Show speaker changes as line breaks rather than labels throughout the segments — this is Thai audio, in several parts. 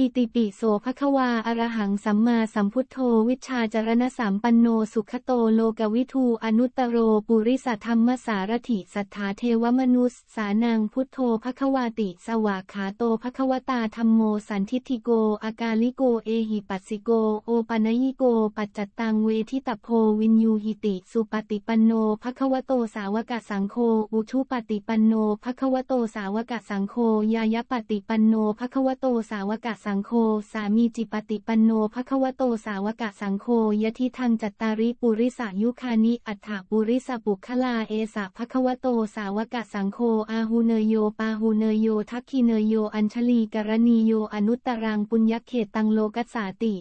อิติปิโสภควาอรหังสัมมาสัมพุทโธวิชาจารณสามปันโนสุขโตโลกวิทูอนุตตโรปุริสธรรมสารถิสัทธาเทวมนุสสานังพุทโธภควาติสวากขาโตภควตาธรรมโมสันทิติโกอากาลิโกเอหิปัสสิโกโอปัญญิโกปัจจตังเวทิตโพวินยูหิติสุปฏิปันโนภควโตสาวกสังโฆอุชุปฏิปันโนภควโตสาวกสังโฆยายปฏิปันโนภควโตสาวกสัังโฆสามีจิปติปันโนภควโตสาวกสังโฆยะทิทังจัตตาริปุริสายุคานิอัฏฐปุริสปุคลาเอสะภควโตสาวกสังโฆอาหูเนยโยปาหูเนยโยทักคีเนยโยอัญชลีกรณีโยอนุตตรังปุญญเขตังโลกัสสาติ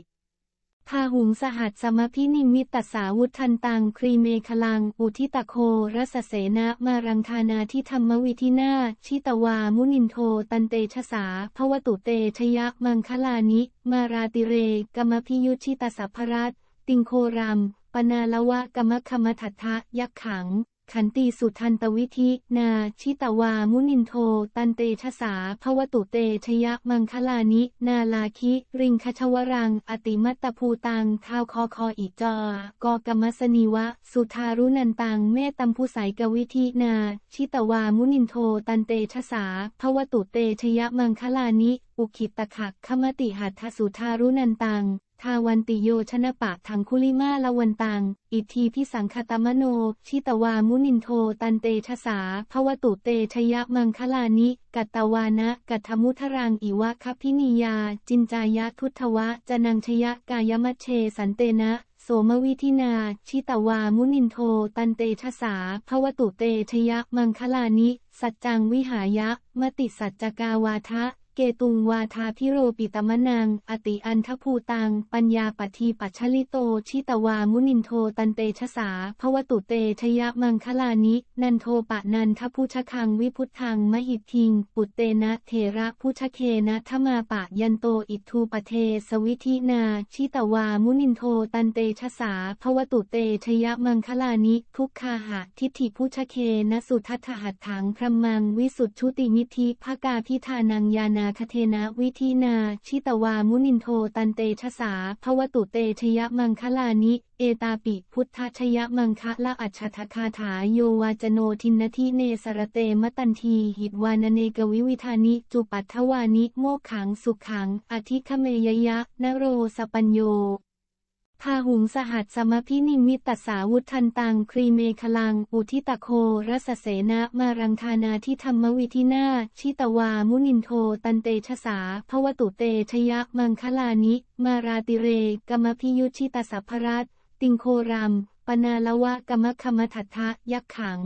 พาหุงสหัสสมพินิมิตตสาวุทันตังครีเมคลัง อุทิตโครสเสนะมารังคานาทิธรรมวิธินาชิตวามุนินโทตันเตชะสาภวตุเตชยะมังคลานิ มาราติเรกมพิยุชิตสัพพรัตติงโครัมปนาละวะกมคมทัทะยักขัง ขันตีสุทันตวิธินา ชิตวามุนินโท ตันเตชะสาภวตุเตชยะมังคลานิ นาลาคิ ริงคชวรัง อติมัตตภูตังท้าวคอคออีจอกอกรรมสนีวะ สุทารุนันตังเมตัมภูสายกวิธินา ชิตวามุนินโท ตันเตชะสาภวตุเตชยะมังคลานิ อุคิตตะขักขมติหัตถสุทารุนันตัง ทาวันติโยชนะปะถังคุลิมาละวันตัง อิทีพิสังคตมโน ชิตวามุนินโท ตันเตชะสาภวตุเตชยะมังคลานิ กัตตวานะ กัตมุทรังอิวะคัพินิยา จินจายะทุทวะ จนังชยะกายมัชเชสันเตนะโสมวิธินา ชิตวามุนินโท ตันเตชะสาภวตุเตชยะมังคลานิ สัจจังวิหายะ มติสัจจกาวาทะ เกตุงวาทาพิโรปิตมนัง อติอันทภูตัง ปัญญาปัทีปัชลิโต ชิตวามุนินโทตันเตชะสาภวตุเตชยะมังคลานิ นันโทปะนันทพุชคังวิพุทธังมหิทิง ปุตเตนะเทระพุชเคนะทมาปะยันโตอิทูปเทสวิธินา ชิตวามุนินโทตันเตชะสาภวตุเตชยะมังคลานิ ทุกคาหะทิฏฐิพุชเคนะสุทัตหัตถังพรมังวิสุทธุติมิธิภากาพิธานังยานาคเทนะวิธีนา ชิตวามุนินโทตันเตชะสาภวตุเตชยมังคลานิ เอตาปิพุทธชยมังคะละอัจฉทคาถาโยวาจโนทินทิเนสรเตมตันทีหิตวานเนกวิวิธานิ จุปัทวานิโมขังสุขัง อธิคเมยยะนโรสปัญโย พาหุงสหัสสมพินิมิตสาวุทันตังครีเมคลัง อุทิตโครสเสนะมารังธานาทิธรรมวิธินาชิตวามุนินโทตันเตชะสาภวตุเตชยะมังคลานิ มาราติเรกมพิยุชิตสัพพรัตติงโครัมปนาละวะกมคมทัทธะยักขัง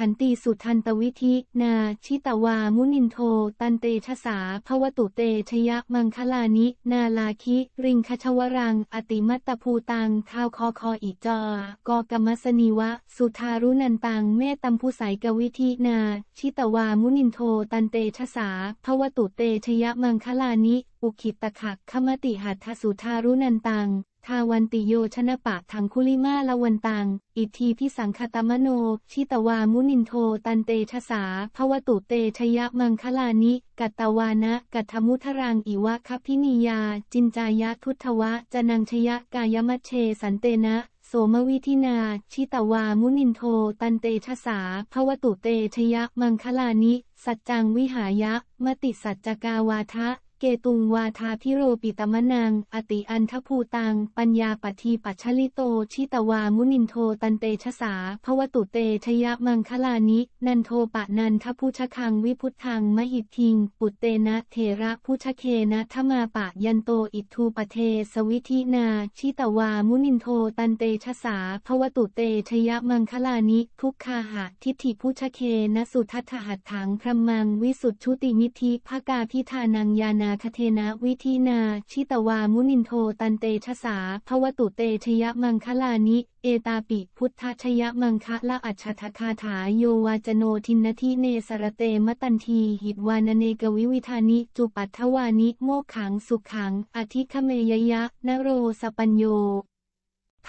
ขันตีสุทันตวิธิ นา ชิตวา มุนินโท ตันเตชะสาภวตุเตชยะมังคลานิ นาลาคิ ริงคชวรัง อติมัตตภูตังท้าวคอคออีจอกอกรรมสนีวะ สุทารุนันตัง เมตัมภูสายกวิธิ นา ชิตวา มุนินโท ตันเตชะสาภวตุเตชยะมังคลานิ อุคิตตะขักขมติหัตถสุทารุนันตัง ทาวันติโยชนะปะทังคุลิมาละวันตัง อิทีพิสังคตมโน ชิตวามุนินโท ตันเตชะสาภวตุเตชยมังคลานิ กัตตวานะ กัตมุทรังอิวะคัพินิยา จินจายะทุทวะ จนังชยะกายมัชเชสันเตนะโสมวิธินา ชิตวามุนินโท ตันเตชะสาภวตุเตชยมังคลานิ สัจจังวิหายะ มติสัจจกาวาทะ เกตุงวาทาพิโรปิตมะนัง อติอันทภูตัง ปัญญาปัทีปัชลิโต ชิตวามุนินโทตันเตชะสาภวตุเตชยมังคลานิ นันโทปะนันทพุชคังวิพุทธังมหิตทิง ปุตเตนะเทระพุชเคนะทมาปะยันโตอิทูปเทสวิธินา ชิตวามุนินโทตันเตชะสาภวตุเตชยมังคลานิ ทุกคาหะทิฏฐิพุชเคนะสุทัตหัตถังพรมังวิสุทธุติมิธิภกาพิธานังยานาคเทนะวิธีนา ชิตวามุนินโทตันเตชะสาภวตุเตชยมังคลานิ เอตาปิพุทธชยมังคะละอัจฉทคาถาโยวาจโนทินนทิเนสรเตมตันทีหิตวานเนกวิวิธานิ จุปัทวานิโมกขังสุขขัง อธิคเมยยะนโรสปัญโย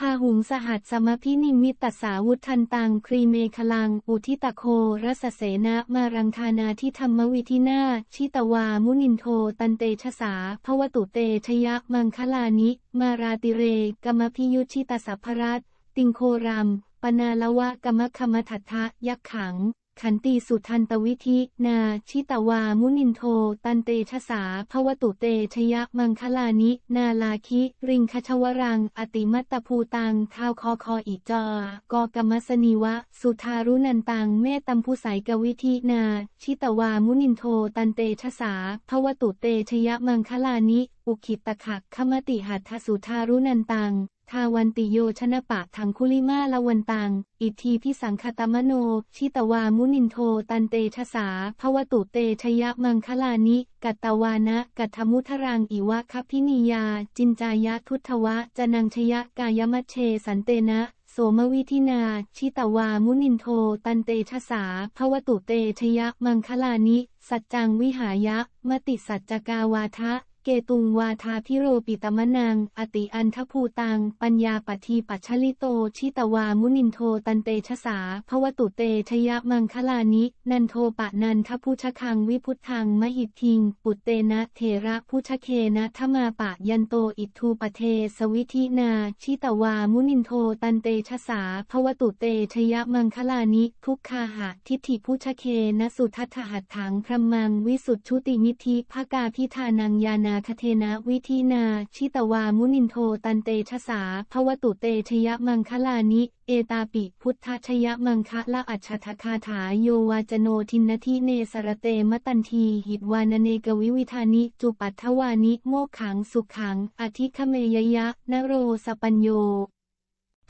พาหุงสหัสสมพินิมิตสาวุทันตังครีเมคลัง อุทิตโครสเสนะมารังคานาทิธรรมวิทินาชิตวามุนินโทตันเตชะสาภวตุเตชยะมังคลานิ มาราติเรกมพิยุชิตสัพพรัตติงโครัมปนาละวะกมคมทัทธะยักขัง ขันติสุทันตวิธิ นา ชิตวา มุนินโท ตันเตชะสาภวตุเตชยะมังคลานิ นาลาคิ ริงคชวรัง อติมัตตภูตังท้าวคอคออีจอกอกรรมสนีวะ สุทารุนันตัง เมตัมพุสายกวิธิ นา ชิตวา มุนินโท ตันเตชะสาภวตุเตชยะมังคลานิ อุคิตตะขักขมติหัตถสุทารุนันตัง ทาวันติโยชนะปะถังคุลิมาละวันตัง อิทธีพิสังคตมโน ชิตวามุนินโท ตันเตชะสาภวตุเตชยมังคลานิ กัตตวานะกัตมุทรังอิวะคัพพินิยา จินจายะทุทวะจนังชยะกายมัชเชสันเตนะโสมวิธินา ชิตวามุนินโท ตันเตชะสาภวตุเตชยมังคลานิ สัจจังวิหายะ มติสัจจกาวาทะ เกตุงวาทาพิโรปิตมนัง อติอันทภูตัง ปัญญาปทีปัชลิโต ชิตวามุนินโทตันเตชะสาภวตุเตชยมังคลานิ นันโทปะนันทพุชคังวิพุทธังมหิทิง ปุตเตนะเทระพุชเคนะทมาปะยันโตอิทูปเทสวิธินา ชิตวามุนินโทตันเตชะสาภวตุเตชยมังคลานิ ทุกคาหะทิฏฐิพุชเคนะสุทัตหัตถังพรมังวิสุทธุติมิธิภกาพิธานังยานาคเทนะวิธีนา ชิตวามุนินโทตันเตชะสาภวตุเตชยมังคลานิ เอตาปิพุทธชยมังคะละอัจฉทคาถาโยวาจโนทินนทิเนสรเตมตันที หิตวานเนกวิวิธานิ จุปัทวานิ โมกขังสุขขัง อธิคเมยยะนโรสปัญโย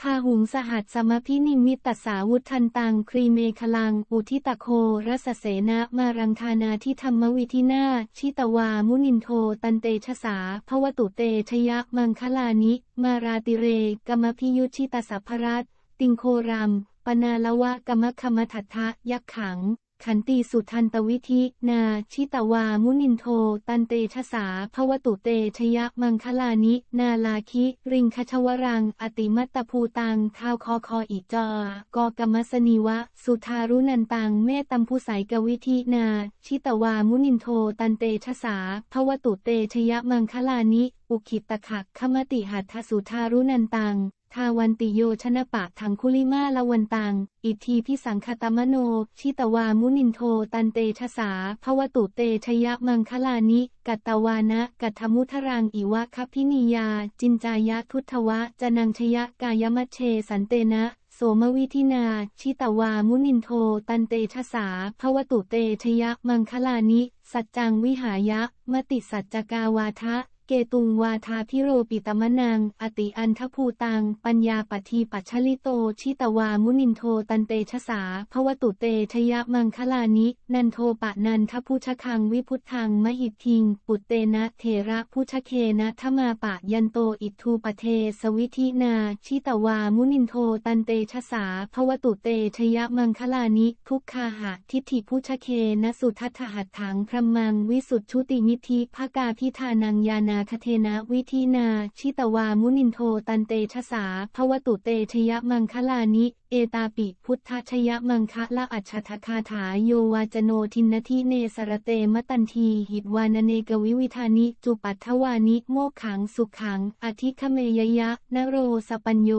พาหุงสหัสสมพินิมิตตสาวุทันตังครีเมคลัง อุทิตโครสเสนะมารังคานาทิธรรมวิทินาชิตวามุนินโทตันเตชะสาภวตุเตชยมังคลานิ มาราติเรกมพิยุชิตสัพพรัตติงโครัมปนาละวะกมคมทัทธะยักขัง ขันติสุทันตวิธินา ชิตวามุนินโท ตันเตชะสาภวตุเตชยมังคลานิ นาลาคิ ริงคชวรัง อติมัตตภูตังท้าวคอคออีจอกอกรรมสนีวะ สุทารุนันตังเมตัมพุสายกวิธินา ชิตวามุนินโท ตันเตชะสาภวตุเตชยมังคลานิ อุคิตตะขักขมติหัตถสุทารุนันตัง ทาวันติโยชนะปะถังคุลิมาละวันตัง อิทีพิสังคตมโน ชิตวามุนินโท ตันเตชะสาภวตุเตชยมังคลานิ กัตตวานะกัตถมุทรังอิวะคัพพินิยา จินจายะทุทธวะ จนังชยกายมัชเชสันเตนะโสมวิธินา ชิตวามุนินโท ตันเตชะสาภวตุเตชยมังคลานิ สัจจังวิหายะ มติสัจจกาวาทะ เกตุงวาทาพิโรปิตมนัง อติอันทภูตัง ปัญญาปัทีปัชลิโต ชิตวามุนินโทตันเตชะสาภวตุเตชยะมังคลานิ นันโทปะนันทพุชคังวิพุทธังมหิทิง ปุตเตนะเทระพุชเคนะทมาปะยันโตอิทูปเทสวิธินา ชิตวามุนินโทตันเตชะสาภวตุเตชยะมังคลานิ ทุกคาหะทิฏฐิพุชเคนะสุทัตถหัตถังพรมังวิสุทธุติมิธิภากาพิธานังยานาคเทนะวิธีนา ชิตวามุนินโทตันเตชะสาภวตุเตชยมังคลานิ เอตาปิพุทธชยมังคะละอัจฉทคาถาโยวาจโนทินนทิเนสรเตมตันทีหิตวานเนกวิวิธานิ จุปัทวานิโมกขังสุขขัง อธิคเมยยะนโรสปัญโย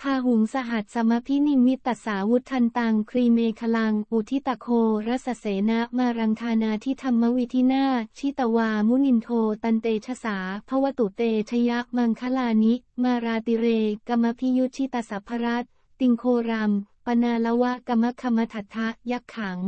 พาหุงสหัสสมพินิมิตสาวุธันตังครีเมคลัง อุทิตโครสเสนะมารังธานาทิธรรมวิธินาชิตวามุนินโทตันเตชะสาภวตุเตชยะมังคลานิ มาราติเรกมพิยุชิตสัพพรัตติงโครัมปนาละวะกมคมทัทธะยักขัง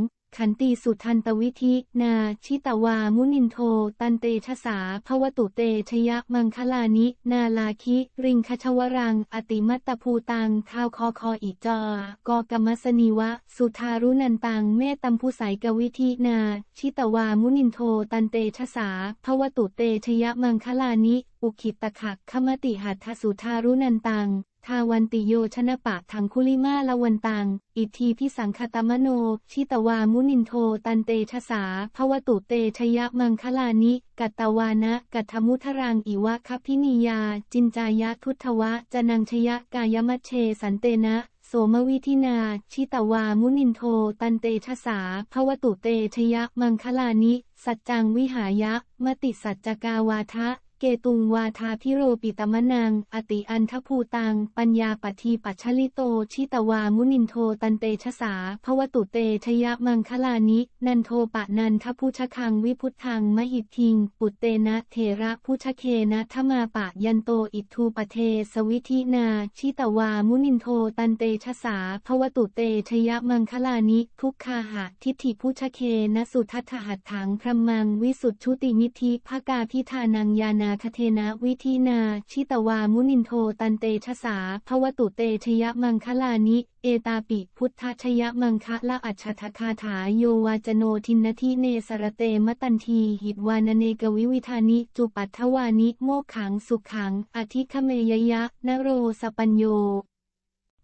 ขันติสุทันตวิธิ นา ชิตวา มุนินโท ตันเตชะสาภวตุเตชยะมังคลานิ นาลาคิ ริงคชวรัง อติมัตตภูตังท้าวคอคออีจอกกรรมสนีวะ สุทารุนันตัง เมตัมภูไสกวิธิ นา ชิตวา มุนินโท ตันเตชะสาภวตุเตชยะมังคลานิ อุคิตตะขักขมติหัตถสุทารุนันตัง ทาวันติโยชนะปะทังคุลิมาละวันตัง อิทีพิสังคตมโน ชิตวามุนินโท ตันเตชะสาภวตุเตชยะมังคลานิ กัตตวานะ กัตมุทรังอิวะคัพพินิยา จินจายะทุทวะ จนังชยะกายมัชเชสันเตนะโสมวิธินา ชิตวามุนินโท ตันเตชะสาภวตุเตชยะมังคลานิ สัจจังวิหายะ มติสัจจกาวาทะ เกตุงวาทาพิโรปิตมะนัง อติอันทภูตัง ปัญญาปัทีปัชลิโต ชิตวามุนินโทตันเตชะสาภวตุเตชยมังคลานิ นันโทปะนันทพุชคังวิพุทธังมหิตทิง ปุตเตนะเทระพุชเคนะทมาปะยันโตอิทูปเทสวิธินา ชิตวามุนินโทตันเตชะสาภวตุเตชยมังคลานิ ทุกคาหะทิฏฐิพุชเคนะสุทัตหัตถังพรมังวิสุทธุติมิธิภกาพิธานังยานานาคเทนะวิธีนา ชิตวามุนินโทตันเตชะสาภวตุเตชยมังคลานิ เอตาปิพุทธชยมังคะละอัจฉทคาถาโยวาจโนทินทิเนสรเตมตันทีหิตวานเนกวิวิธานิ จุปัทวานิโมขังสุขขัง อธิคเมยยะนโรสปัญโย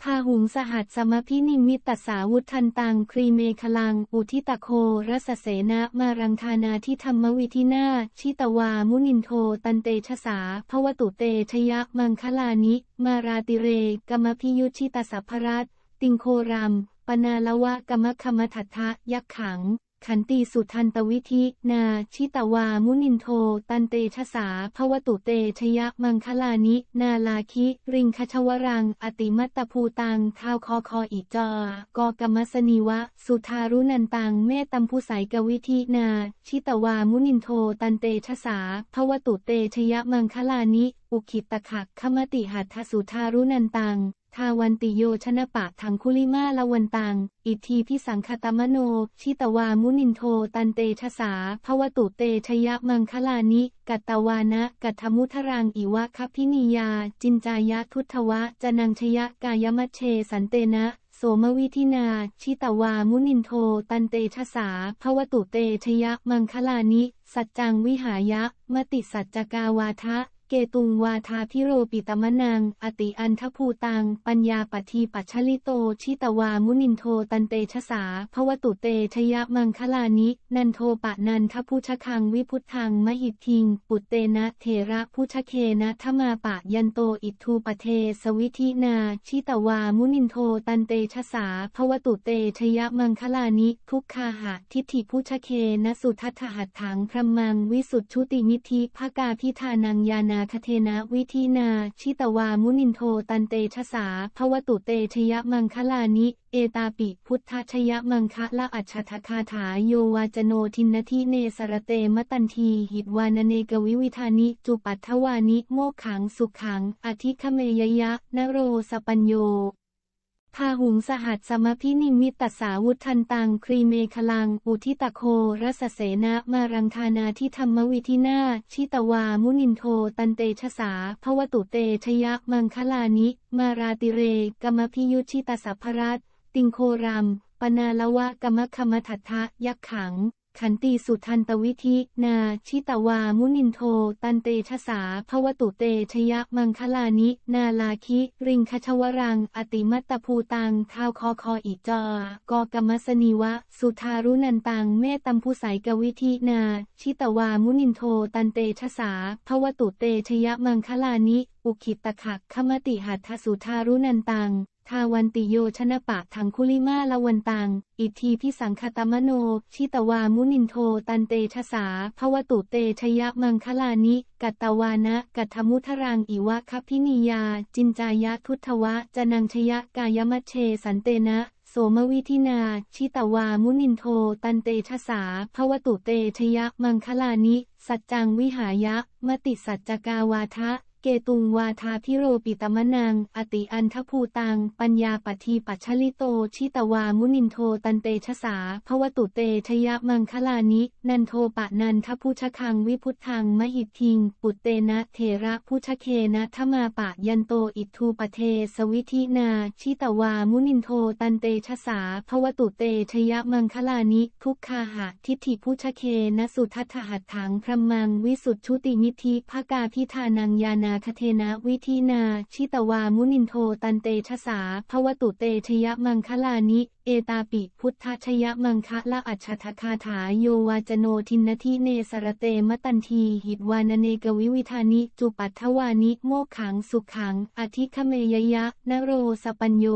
พาหุงสหัสสมพินิมิตตสาวุทันตังครีเมคลัง อุทิตโครสเสนะมารังคานาทิธรรมวิทินาชิตวามุนินโทตันเตชะสาภวตุเตชยะมังคลานิ มาราติเรกมพิยุชิตสัพพรัตติงโครัมปนาละวะกมคมทัทธะยักขัง ขันติสุทันตวิธิ นา ชิตวา มุนินโท ตันเตชะสาภวตุเตชยะมังคลานิ นาลาคิ ริงคชวรัง อติมัตตภูตังท้าวคอคออีจอกกรรมสนีวะ สุทารุนันตัง เมตัมภูไสกวิธิ นา ชิตวา มุนินโท ตันเตชะสาภวตุเตชยะมังคลานิ อุคิตตะขักขมติหัตถสุทารุนันตัง ทาวันติโยชนะปะทังคุลิมาละวันตัง อิทีพิสังคตมโน ชิตวามุนินโท ตันเตชะสาภวตุเตชยมังคลานิ กัตตวานะกัตมุทรังอิวะคัพพินิยา จินจายะทุทวะจนังชยะกายมัชเชสันเตนะโสมวิธินา ชิตวามุนินโท ตันเตชะสาภวตุเตชยมังคลานิ สัจจังวิหายะ มติสัจจกาวาทะ เกตุงวาทาพิโรปิตมนัง อติอันทภูตัง ปัญญาปทีปัชลิโต ชิตวามุนินโทตันเตชะสาภวตุเตชยมังคลานิ นันโทปะนันทพุชคังวิพุทธังมหิทิง ปุตเตนะเทระพุชเคนะทมาปะยันโตอิทูปเทสวิธินา ชิตวามุนินโทตันเตชะสาภวตุเตชยมังคลานิ ทุกคาหะทิฏฐิพุชเคนะสุทัตหัตถังพรมังวิสุทธุติมิธิภกาพิธานังยานาคเทนะวิธีนา ชิตวามุนินโทตันเตชะสาภวตุเตชยมังคลานิ เอตาปิพุทธชยมังคะละอัจฉทคาถาโยวาจโนทินทิเนสรเตมตันที หิตวานเนกวิวิธานิ จุปัทวานิ โมขังสุขขัง อธิคเมยยะนโรสปัญโย พาหุงสหัสสมพินิมิตตสาวุทันตังครีเมคลัง อุทิตโครสเสนะมารังคานาทิธรรมวิธินาชิตวามุนินโทตันเตชะสาภวตุเตชยมังคลานิ มาราติเรกมพิยุชิตสัพพรัตติงโครัมปนาละวะกมคมทัทธะยักขัง ขันติสุทันตวิธินา ชิตวามุนินโท ตันเตชะสาภวตุเตชยะมังคลานิ นาลาคิ ริงคชวรัง อติมัตตภูตังท้าวคอคออีจอกกรรมสนีวะ สุทารุนันตังเมตัมภูไสกวิธินา ชิตวามุนินโท ตันเตชะสาภวตุเตชยะมังคลานิ อุคิตตะขักขมติหัตถสุทารุนันตัง ทาวันติโยชนะปะถังคุลิมาละวันตัง อิทีพิสังคตมโน ชิตวามุนินโท ตันเตชะสาภวตุเตชยมังคลานิ กัตตวานะกัตถมุทรังอิวะคัพพินิยา จินจายะทุทวะ จนังชยกายมัชเชสันเตนะโสมวิธินา ชิตวามุนินโท ตันเตชะสาภวตุเตชยมังคลานิ สัจจังวิหายะ มติสัจจกาวาทะ เกตุงวาทาพิโรปิตมนัง อติอันทภูตัง ปัญญาปัทีปัชลิโต ชิตวามุนินโทตันเตชะสาภวตุเตชยะมังคลานิ นันโทปะนันทพุชคังวิพุทธังมหิทิง ปุตเตนะเทระพุชเคนะทมาปะยันโตอิทูปเทสวิธินา ชิตวามุนินโทตันเตชะสาภวตุเตชยะมังคลานิ ทุกคาหะทิฏฐิพุชเคนะสุทัตหัตถังพรมังวิสุทธุติมิธิภากาพิธานังยานาคเทนะวิธีนา ชิตวามุนินโทตันเตชะสาภวตุเตชยมังคลานิ เอตาปิพุทธชยมังคะละอัจฉทคาถาโยวาจโนทินทิเนสรเตมตันทีหิตวานเนกวิวิธานิ จุปัทวานิโมขังสุขัง อธิคเมยยะนโรสปัญโย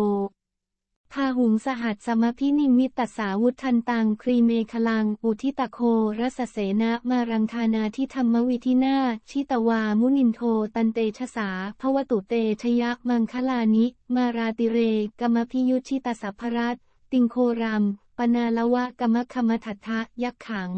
พาหุงสหัสสมพินิมิตสาวุทันตังครีเมคลัง อุทิตโครสเสนะมารังธานาทิธรรมวิธินาชิตวามุนินโท ตันเตชะสาภวตุเตชยะมังคลานิ มาราติเรกมพิยุชิตสัพพรัตติงโครัมปนาละวะกมคมทัทธะยักขัง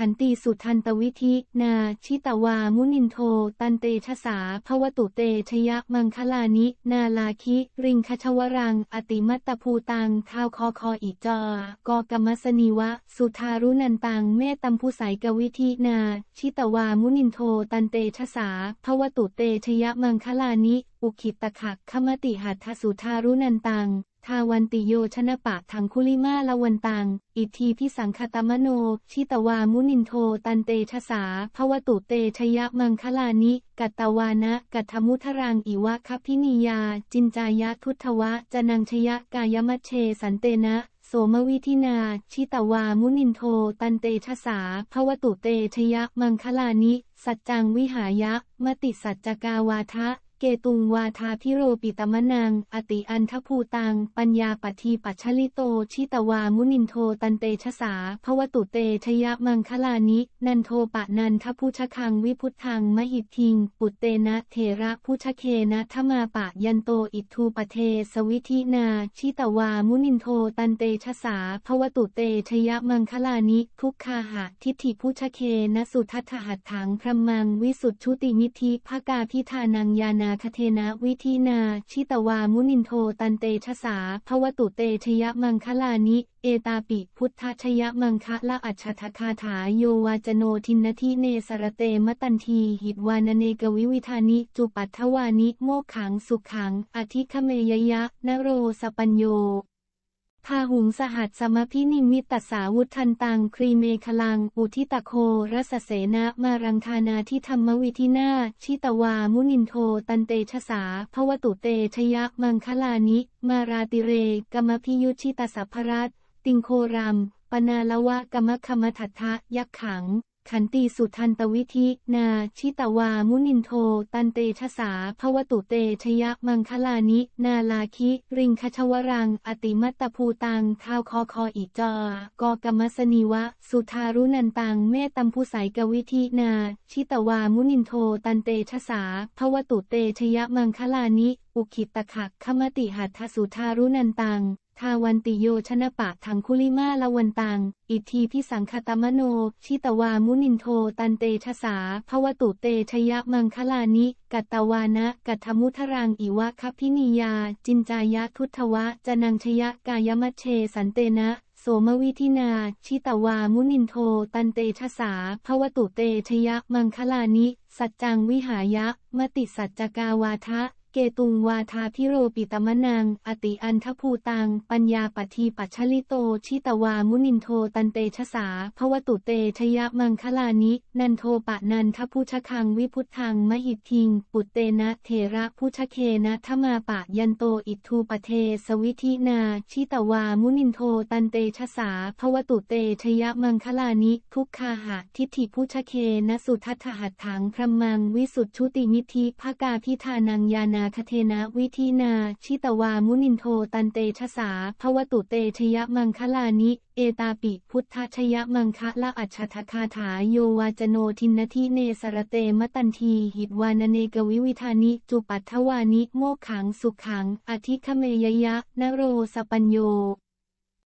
ขันติสุทันตวิธิ นา ชิตวา มุนินโท ตันเตชะสาภวตุเตชยมังคลานิ นาลาคิ ริงคชวรัง อติมัตตภูตังท้าวคอคออีจอกอกรรมสนีวะ สุทารุนันตัง เมตัมภูสายกวิธิ นา ชิตวา มุนินโท ตันเตชะสาภวตุเตชยมังคลานิ อุคิตตะขักขมติหัตถสุทารุนันตัง ทาวันติโยชนะปะถังคุลิมาละวันตัง อิทีพิสังคตมโน ชิตวามุนินโท ตันเตชะสาภวตุเตชยะมังคลานิ กัตตวานะ กัตมุทรังอิวะคัพพินิยา จินจายะทุทวะ จนังชยะกายมัชเชสันเตนะโสมวิธินา ชิตวามุนินโท ตันเตชะสาภวตุเตชยะมังคลานิ สัจจังวิหายะ มติสัจจกาวาทะ เกตุงวาทาพิโรปิตมะนัง อติอันทภูตัง ปัญญาปัทีปัชลิโต ชิตวามุนินโทตันเตชะสาภวตุเตชยมังคลานิ นันโทปะนันทพุชคังวิพุทธังมหิททิง ปุตเตนะเทระพุชเคนะทมาปะยันโตอิทูปเทสวิธินา ชิตวามุนินโทตันเตชะสาภวตุเตชยมังคลานิ ทุกคาหะทิฏฐิพุชเคนะสุทัตหัตถังพรมังวิสุทธุติมิธิภกาพิธานังยานานาคเทนะวิธีนา ชิตวามุนินโทตันเตชะสาภวตุเตชยมังคลานิ เอตาปิพุทธชยมังคะละอัจฉทคาถาโยวาจโนทินทิเนสรเตมตันทีหิตวานเนกวิวิธานิ จุปัทวานิโมขังสุขัง อธิคเมยยะนโรสปัญโย พาหุงสหัสสมพินิมิตตสาวุทันตังครีเมคลัง อุทิตโครสเสนะมารังคานาทิธรรมวิทินาชิตวามุนินโทตันเตชะสาภวตุเตชยะมังคลานิ มาราติเรกมพิยุชิตสัพพรัตติงโครัมปนาละวะกมคมทัทธะยักขัง ขันติสุทันตวิธิ นา ชิตวา มุนินโท ตันเตชะสาภวตุเตชยะมังคลานิ นาลาคิ ริงคชวรัง อติมัตตภูตังท้าวคอคออีจอกอกรรมสนีวะ สุทารุนันตัง เมตัมภูสายกวิธิ นา ชิตวา มุนินโท ตันเตชะสาภวตุเตชยะมังคลานิ อุคิตตะขักขมติหัตถสุทารุนันตัง ทาวันติโยชนะปะถังคุลิมาละวันตัง อิทีพิสังคตมโน ชิตวามุนินโท ตันเตชะสาภวตุเตชยะมังคลานิ กัตตวานะกัตมุทรังอิวะคัพพินิยา จินจายะทุทวะจนังชยะกายมัชเชสันเตนะโสมวิธินา ชิตวามุนินโท ตันเตชะสาภวตุเตชยะมังคลานิ สัจจังวิหายะ มติสัจจกาวาทะ เกตุงวาทาพิโรปิตมนัง อติอันทภูตัง ปัญญาปทีปัชลิโต ชิตวามุนินโทตันเตชะสาภวตุเตชยมังคลานิ นันโทปะนันทพุชคังวิพุทธังมหิทิง ปุตเตนะเทระพุชเคนะทมาปะยันโตอิทูปเทสวิธินา ชิตวามุนินโทตันเตชะสาภวตุเตชยมังคลานิ ทุกคาหะทิฏฐิพุชเคนสุทัตถหัตถังพรมังวิสุทธุติมิธิภกาพิธานังยานาคเทนะวิธีนา ชิตวามุนินโทตันเตชะสาภวตุเตชยมังคลานิ เอตาปิพุทธชยมังคะละอัจฉทคาถาโยวาจโนทินนทิเนสรเตมตันที หิตวานเนกวิวิธานิ จุปัทวานิ โมกขังสุขขัง อธิคเมยยะนโรสปัญโย